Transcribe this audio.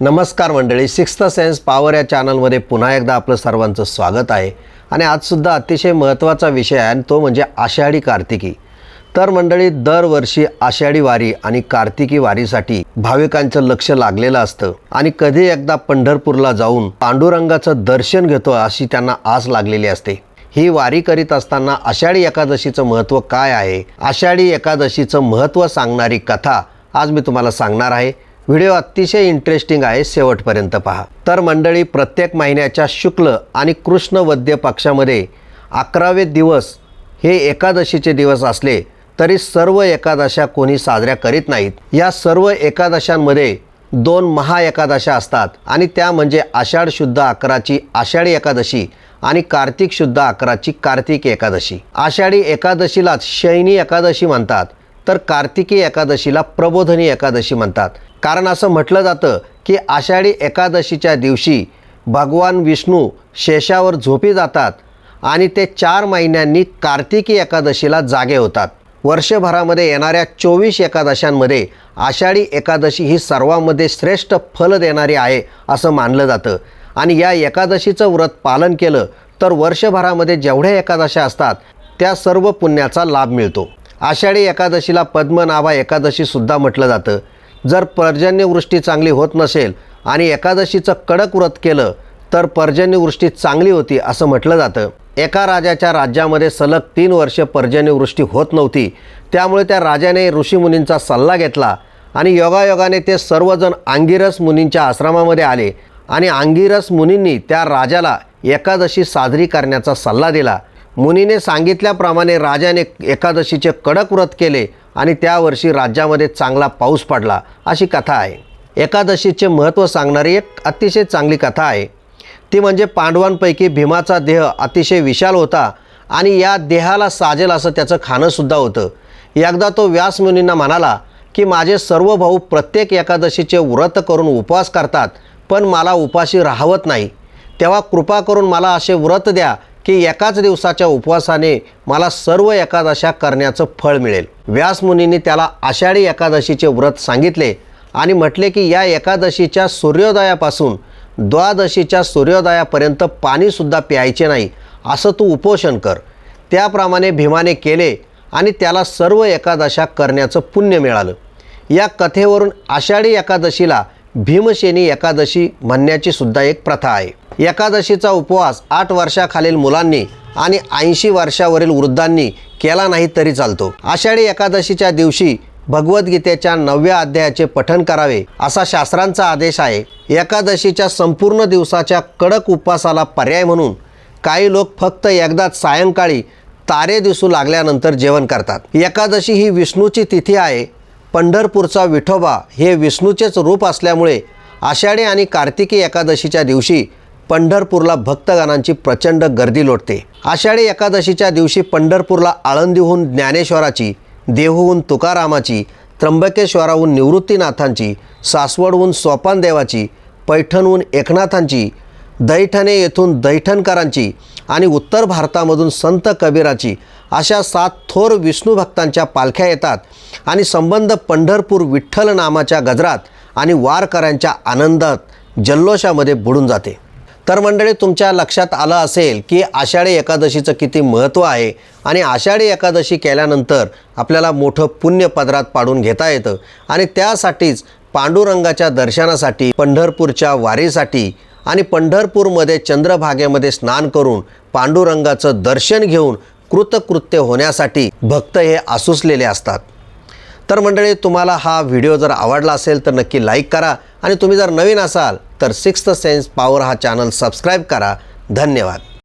नमस्कार मंडळी sixth sense power या चॅनलमध्ये पुन्हा एकदा आपलं सर्वांचं स्वागत आहे. आणि आजसुद्धा अतिशय महत्त्वाचा विषय आहे आणि तो म्हणजे आषाढी कार्तिकी. तर मंडळी दरवर्षी आषाढी वारी आणि कार्तिकी वारीसाठी भाविकांचं लक्ष लागलेलं असतं. आणि कधी एकदा पंढरपूरला जाऊन पांडुरंगाचं दर्शन घेतो अशी त्यांना आस लागलेली असते. ही वारी करीत असताना आषाढी एकादशीचं महत्त्व काय आहे? आषाढी एकादशीचं महत्त्व सांगणारी कथा आज मी तुम्हाला सांगणार आहे. व्हिडिओ अतिशय इंटरेस्टिंग आहे शेवटपर्यंत पहा. तर मंडळी प्रत्येक महिन्याच्या शुक्ल आणि कृष्ण वद्य पक्षामध्ये अकरावे दिवस हे एकादशीचे दिवस असले तरी सर्व एकादशा कोणी साजऱ्या करीत नाहीत. या सर्व एकादशांमध्ये दोन महा एकादशा असतात आणि त्या म्हणजे आषाढ शुद्ध अकराची आषाढी एकादशी आणि कार्तिक शुद्ध अकराची कार्तिक एकादशी. आषाढी एकादशीलाच शयनी एकादशी म्हणतात. तर कार्तिकी एकादशीला प्रबोधनी एकादशी म्हणतात. कारण असं म्हटलं जातं की आषाढी एकादशीच्या दिवशी भगवान विष्णू शेषावर झोपी जातात आणि ते चार महिन्यांनी कार्तिकी एकादशीला जागे होतात. वर्षभरामध्ये येणाऱ्या चोवीस एकादशांमध्ये आषाढी एकादशी ही सर्वांमध्ये श्रेष्ठ फल देणारी आहे असं मानलं जातं. आणि या एकादशीचं व्रत पालन केलं तर वर्षभरामध्ये जेवढ्या एकादशा असतात त्या सर्व पुण्याचा लाभ मिळतो. आषाढी एकादशीला पद्मनाभा एकादशीसुद्धा म्हटलं जातं. जर पर्जन्यवृष्टी चांगली होत नसेल आणि एकादशीचं कडक व्रत केलं तर पर्जन्यवृष्टी चांगली होती असं म्हटलं जातं. एका राजाच्या राज्यामध्ये सलग तीन वर्ष पर्जन्यवृष्टी होत नव्हती. त्यामुळे त्या राजाने ऋषीमुनींचा सल्ला घेतला आणि योगायोगाने ते सर्वजण अंगिरस मुनींच्या आश्रमामध्ये आले आणि अंगिरस मुनींनी त्या राजाला एकादशी साजरी करण्याचा सल्ला दिला. मुनीने सांगितल्याप्रमाणे राजाने एकादशीचे कडक व्रत केले आणि त्या वर्षी राज्यामध्ये चांगला पाऊस पडला अशी कथा आहे. एकादशीचे महत्त्व सांगणारी एक अतिशय चांगली कथा आहे. ती म्हणजे पांडवांपैकी भीमाचा देह अतिशय विशाल होता आणि या देहाला साजेल असं त्याचं खाणंसुद्धा होतं. एकदा तो व्यासमुनींना म्हणाला की माझे सर्व भाऊ प्रत्येक एकादशीचे व्रत करून उपवास करतात पण मला उपाशी राहवत नाही. तेव्हा कृपा करून मला असे व्रत द्या की एकाच दिवसाच्या उपवासाने मला सर्व एकादशा करण्याचं फळ मिळेल. व्यासमुनींनी त्याला आषाढी एकादशीचे व्रत सांगितले आणि म्हटले की या एकादशीच्या सूर्योदयापासून द्वादशीच्या सूर्योदयापर्यंत पाणीसुद्धा प्यायचे नाही असं तू उपोषण कर. त्याप्रमाणे भीमाने केले आणि त्याला सर्व एकादशा करण्याचं पुण्य मिळालं. या कथेवरून आषाढी एकादशीला भीमसेनी एकादशी म्हणण्याची सुद्धा एक प्रथा आहे. एकादशीचा उपवास आठ वर्षाखालील मुलांनी आणि ऐंशी वर्षावरील वृद्धांनी केला नाही तरी चालतो. आषाढी एकादशीच्या दिवशी भगवद्गीतेच्या नवव्या अध्यायाचे पठण करावे असा शास्त्रांचा आदेश आहे. एकादशीच्या संपूर्ण दिवसाच्या कडक उपवासाला पर्याय म्हणून काही लोक फक्त एकदाच सायंकाळी तारे दिसू लागल्यानंतर जेवण करतात. एकादशी ही विष्णूची तिथी आहे. पंढरपूरचा विठोबा हे विष्णूचेच रूप असल्यामुळे आषाढी आणि कार्तिकी एकादशीच्या दिवशी पंढरपूरला भक्तगणांची प्रचंड गर्दी लोटते. आषाढी एकादशीच्या दिवशी पंढरपूरला आळंदीहून ज्ञानेश्वराची देहूहून तुकारामाची त्र्यंबकेश्वराहून निवृत्तीनाथांची सासवडहून सोपानदेवाची पैठणहून एकनाथांची दैठणे येथून दैठणकरांची आणि उत्तर भारतामधून संत कबीराची अशा सात थोर विष्णू भक्तांच्या पालख्या येतात आणि संबंध पंढरपूर विठ्ठल नामाच्या गजरात आणि वारकऱ्यांच्या आनंदात जल्लोषामध्ये बुडून जाते. तर मंडळी तुमच्या लक्षात आलं असेल की आषाढी एकादशीचं किती महत्त्व आहे आणि आषाढी एकादशी केल्यानंतर आपल्याला मोठं पुण्य पदरात पाडून घेता येतं. आणि त्यासाठीच पांडुरंगाच्या दर्शनासाठी पंढरपूरच्या वारीसाठी आणि पंढरपूरमध्ये चंद्रभागेमध्ये स्नान करून पांडुरंगाचं दर्शन घेऊन कृतकृत्य होण्यासाठी भक्त हे आसुसलेले असतात. तर मंडळी तुम्हाला हा व्हिडिओ जर आवडला असेल तर नक्की लाईक करा आणि तुम्ही जर नवीन असाल तर सिक्स्थ सेन्स पॉवर हा चॅनल सबस्क्राईब करा. धन्यवाद.